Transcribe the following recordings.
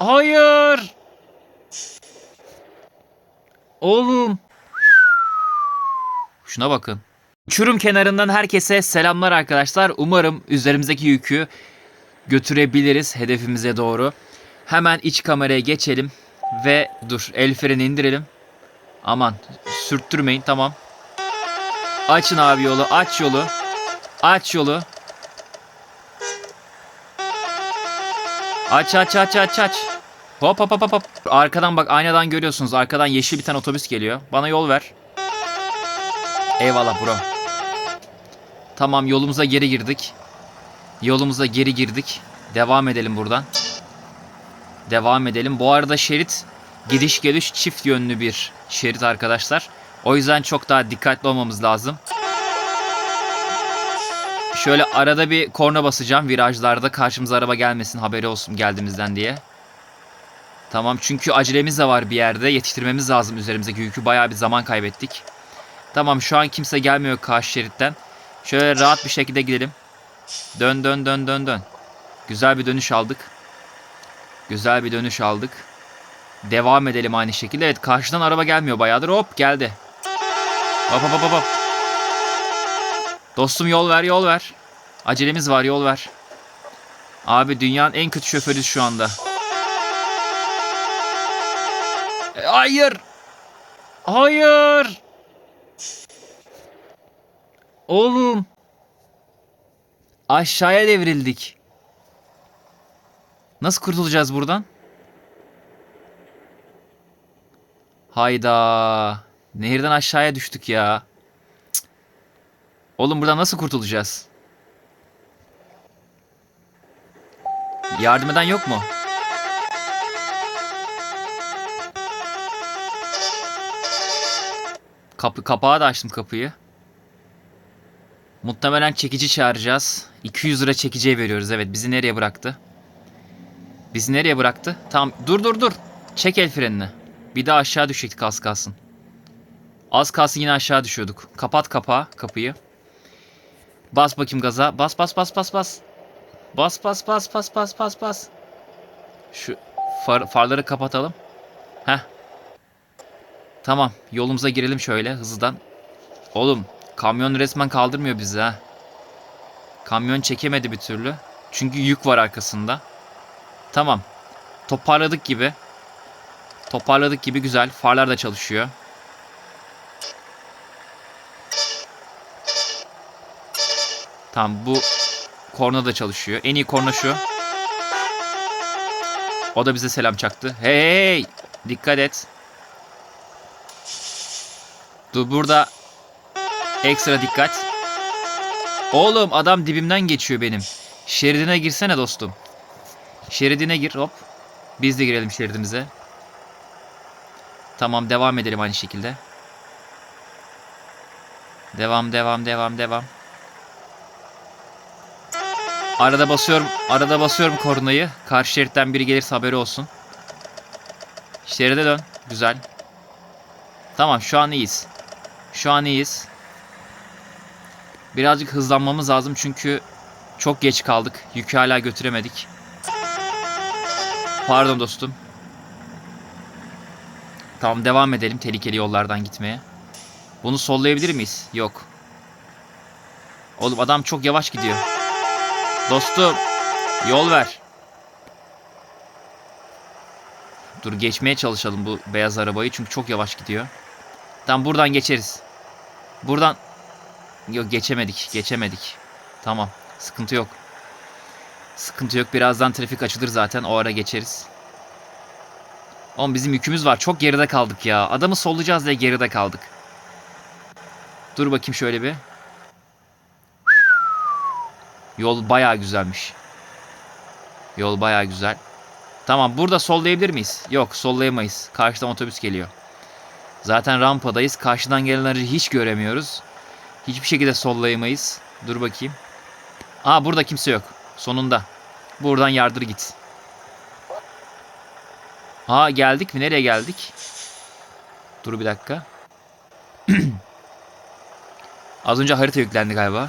Hayır. Oğlum. Şuna bakın. Uçurum kenarından herkese selamlar arkadaşlar. Umarım üzerimizdeki yükü götürebiliriz hedefimize doğru. Hemen iç kameraya geçelim ve dur el freni indirelim. Aman sürttürmeyin tamam. Açın abi yolu aç yolu. Aç yolu. Aç aç aç aç aç. Hop hop hop hop. Arkadan bak aynadan görüyorsunuz. Arkadan yeşil bir tane otobüs geliyor. Bana yol ver. Eyvallah bro. Tamam yolumuza geri girdik. Yolumuza geri girdik. Devam edelim buradan. Devam edelim. Bu arada şerit gidiş geliş çift yönlü bir şerit arkadaşlar. O yüzden çok daha dikkatli olmamız lazım. Şöyle arada bir korna basacağım virajlarda karşımıza araba gelmesin haberi olsun geldiğimizden diye. Tamam çünkü acelemiz de var bir yerde yetiştirmemiz lazım üzerimizdeki yükü bayağı bir zaman kaybettik. Tamam şu an kimse gelmiyor karşı şeritten. Şöyle rahat bir şekilde gidelim. Dön dön dön dön dön. Güzel bir dönüş aldık. Güzel bir dönüş aldık. Devam edelim aynı şekilde. Evet karşıdan araba gelmiyor bayağıdır. Hop geldi. Hop hop hop hop. Dostum yol ver yol ver. Acelemiz var yol ver. Abi dünyanın en kötü şoförüyüz şu anda. E, Hayır. Hayır. Oğlum. Aşağıya devrildik. Nasıl kurtulacağız buradan? Hayda. Nehirden aşağıya düştük ya. Oğlum buradan nasıl kurtulacağız? Yardım eden yok mu? Kapı, kapağı da açtım kapıyı. Muhtemelen çekici çağıracağız. 200 lira çekiciye veriyoruz. Evet bizi nereye bıraktı? Bizi nereye bıraktı? Tamam dur dur dur. Çek el frenini. Bir daha aşağı düşecektik az kalsın. Az kalsın yine aşağı düşüyorduk. Kapat kapağı kapıyı. Bas bakayım gaza. Bas bas bas bas bas. Bas bas bas bas bas bas bas. Şu far, farları kapatalım. Heh. Tamam yolumuza girelim şöyle hızlıdan. Oğlum kamyon resmen kaldırmıyor bizi ha. Kamyon çekemedi bir türlü. Çünkü yük var arkasında. Tamam. Toparladık gibi. Toparladık gibi güzel. Farlar da çalışıyor. Tamam bu korna da çalışıyor. En iyi korna şu. O da bize selam çaktı. Hey, dikkat et. Dur burada ekstra dikkat. Oğlum adam dibimden geçiyor benim. Şeridine girsene dostum. Şeridine gir hop. Biz de girelim şeridimize. Tamam devam edelim aynı şekilde. Devam devam devam devam. Arada basıyorum. Arada basıyorum kornayı. Karşı şeritten biri gelirse haberi olsun. Şeride dön. Güzel. Tamam şu an iyiyiz. Şu an iyiyiz. Birazcık hızlanmamız lazım çünkü çok geç kaldık. Yükü hala götüremedik. Pardon dostum. Tamam devam edelim tehlikeli yollardan gitmeye. Bunu sollayabilir miyiz? Yok. Oğlum adam çok yavaş gidiyor. Dostum yol ver. Dur geçmeye çalışalım bu beyaz arabayı çünkü çok yavaş gidiyor. Tamam buradan geçeriz. Buradan yok geçemedik, geçemedik. Tamam, sıkıntı yok. Sıkıntı yok. Birazdan trafik açılır zaten. O ara geçeriz. Oğlum bizim yükümüz var. Çok geride kaldık ya. Adamı sollayacağız diye geride kaldık. Dur bakayım şöyle bir. Yol bayağı güzelmiş. Yol bayağı güzel. Tamam burada sollayabilir miyiz? Yok sollayamayız. Karşıdan otobüs geliyor. Zaten rampadayız. Karşıdan gelenleri hiç göremiyoruz. Hiçbir şekilde sollayamayız. Dur bakayım. Aa burada kimse yok. Sonunda. Buradan yardır git. Ha geldik mi? Nereye geldik? Dur bir dakika. Az önce harita yüklendi galiba.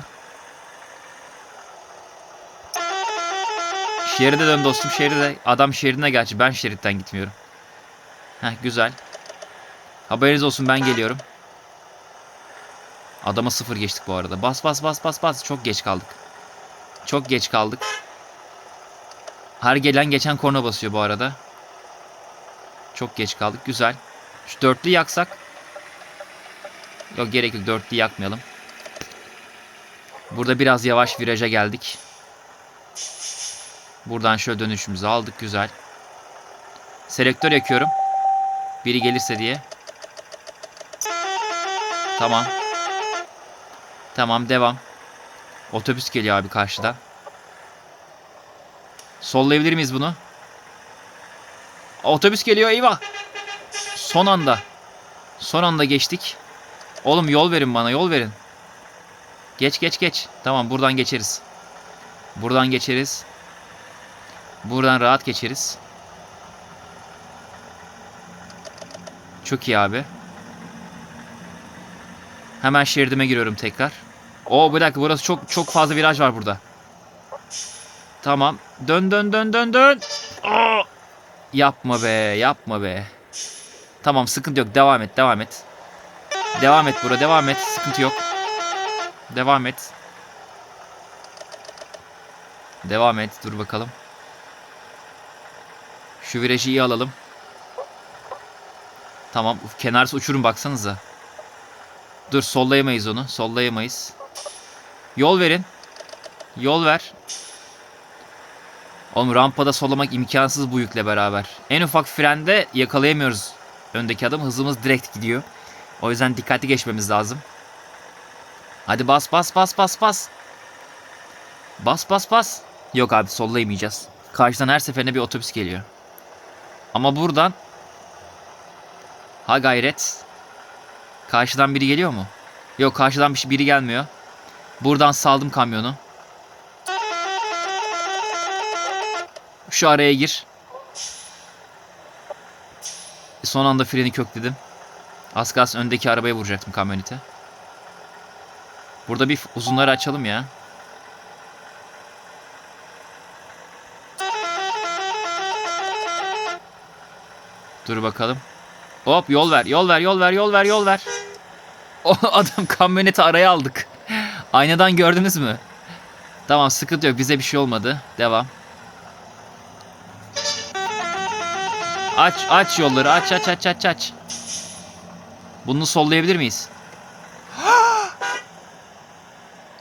Şeride dön dostum şeride. Adam şeridine gerçi ben şeritten gitmiyorum. Heh güzel. Haberiniz olsun ben geliyorum. Adama sıfır geçtik bu arada. Bas bas bas bas bas. Çok geç kaldık. Çok geç kaldık. Her gelen geçen korna basıyor bu arada. Çok geç kaldık. Güzel. Şu dörtlü yaksak. Yok gerek yok. Dörtlü yakmayalım. Burada biraz yavaş viraja geldik. Buradan şöyle dönüşümüzü aldık. Güzel. Selektör yakıyorum. Biri gelirse diye. Tamam. Tamam devam. Otobüs geliyor abi karşıdan. Sollayabilir miyiz bunu? Otobüs geliyor eyvah. Son anda. Son anda geçtik. Oğlum yol verin bana yol verin. Geç geç geç. Tamam buradan geçeriz. Buradan geçeriz. Buradan rahat geçeriz. Çok iyi abi. Hemen şeridime giriyorum tekrar. Oo bir dakika burası çok çok fazla viraj var burada. Tamam. Dön dön dön dön dön. Aa! Yapma be yapma be. Tamam sıkıntı yok devam et devam et. Devam et bura devam et sıkıntı yok. Devam et. Devam et dur bakalım. Şu virajı iyi alalım. Tamam kenarsı uçurum baksanıza. Dur sollayamayız onu. Sollayamayız. Yol verin. Yol ver. Oğlum rampada sollamak imkansız bu yükle beraber. En ufak frende yakalayamıyoruz öndeki adam. Hızımız direkt gidiyor. O yüzden dikkatli geçmemiz lazım. Hadi bas bas bas bas bas. Bas bas bas. Yok abi sollayamayacağız. Karşıdan her seferinde bir otobüs geliyor. Ama buradan ha gayret. Karşıdan biri geliyor mu? Yok karşıdan bir biri gelmiyor. Buradan saldım kamyonu. Şu araya gir. Son anda freni kökledim. Az kalsın öndeki arabaya vuracaktım kamyonete. Burada bir uzunları açalım ya. Dur bakalım. Hop yol ver, yol ver, yol ver, yol ver, yol ver. O adam kamyoneti araya aldık. Aynadan gördünüz mü? Tamam sıkıntı yok. Bize bir şey olmadı. Devam. Aç aç yolları. Aç aç aç aç aç. Bunu sollayabilir miyiz?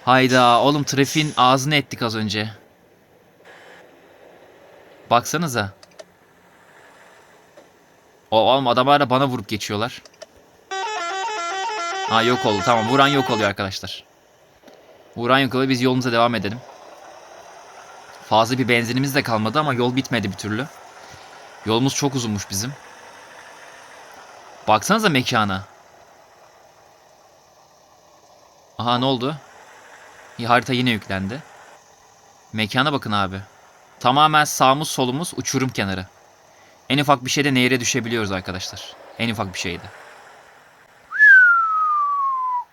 Hayda oğlum trafiğin ağzını ettik az önce. Baksanıza. O oğlum adamlar da bana vurup geçiyorlar. Ha yok oldu tamam vuran yok oluyor arkadaşlar. Vuran yok oluyor biz yolumuza devam edelim. Fazla bir benzinimiz de kalmadı ama yol bitmedi bir türlü. Yolumuz çok uzunmuş bizim. Baksanıza mekana. Aha ne oldu? Harita yine yüklendi. Mekana bakın abi. Tamamen sağımız solumuz uçurum kenarı. En ufak bir şeyde nehire düşebiliyoruz arkadaşlar. En ufak bir şeyde.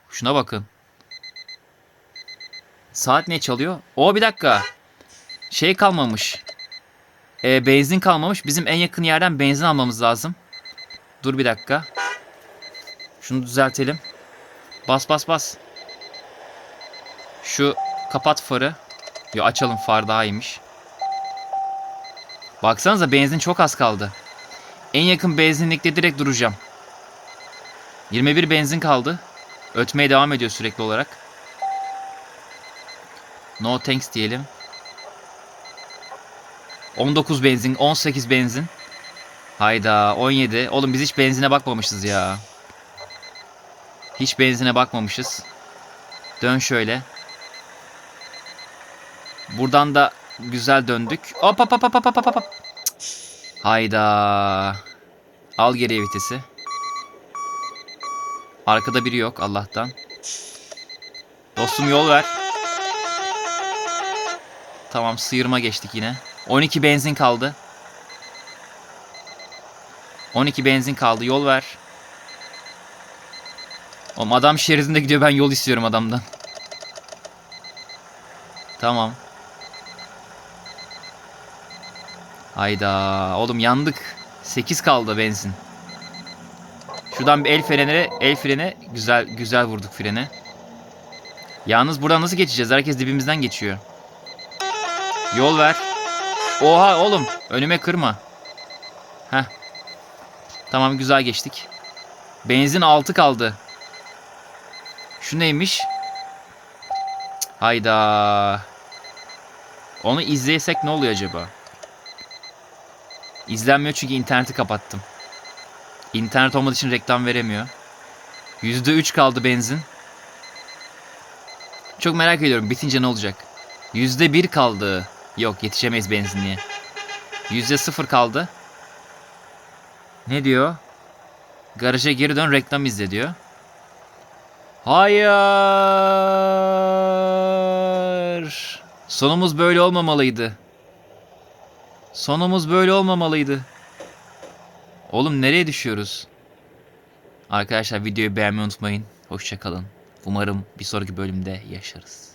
Şuna bakın. Saat ne çalıyor? O bir dakika. Şey kalmamış. E, benzin kalmamış. Bizim en yakın yerden benzin almamız lazım. Dur bir dakika. Şunu düzeltelim. Bas bas bas. Şu kapat farı. Yo açalım far daha iyiymiş. Baksanıza benzin çok az kaldı. En yakın benzinlikte direkt duracağım. 21 benzin kaldı. Ötmeye devam ediyor sürekli olarak. No thanks diyelim. 19 benzin, 18 benzin. Hayda 17. Oğlum biz hiç benzine bakmamışız ya. Hiç benzine bakmamışız. Dön şöyle. Buradan da güzel döndük. Hop hop hop hop hop hop hop. Hayda. Al geriye vitesi. Arkada biri yok Allah'tan. Dostum yol ver. Tamam sıyırma geçtik yine. 12 benzin kaldı. 12 benzin kaldı. Yol ver. Oğlum adam şeridinde gidiyor. Ben yol istiyorum adamdan. Tamam. Hayda. Oğlum yandık. 8 kaldı benzin. Şuradan bir el freni, el freni güzel güzel vurduk frene. Yalnız buradan nasıl geçeceğiz? Herkes dibimizden geçiyor. Yol ver. Oha oğlum önüme kırma. Heh. Tamam güzel geçtik. Benzin 6 kaldı. Şu neymiş? Hayda. Onu izlesek ne oluyor acaba? İzlenmiyor çünkü interneti kapattım. İnternet olmadığı için reklam veremiyor. %3 kaldı benzin. Çok merak ediyorum bitince ne olacak? %1 kaldı. Yok yetişemeyiz benzinliğe. %0 kaldı. Ne diyor? Garaja geri dön reklam izle diyor. Hayır. Sonumuz böyle olmamalıydı. Sonumuz böyle olmamalıydı. Oğlum nereye düşüyoruz? Arkadaşlar videoyu beğenmeyi unutmayın. Hoşçakalın. Umarım bir sonraki bölümde yaşarız.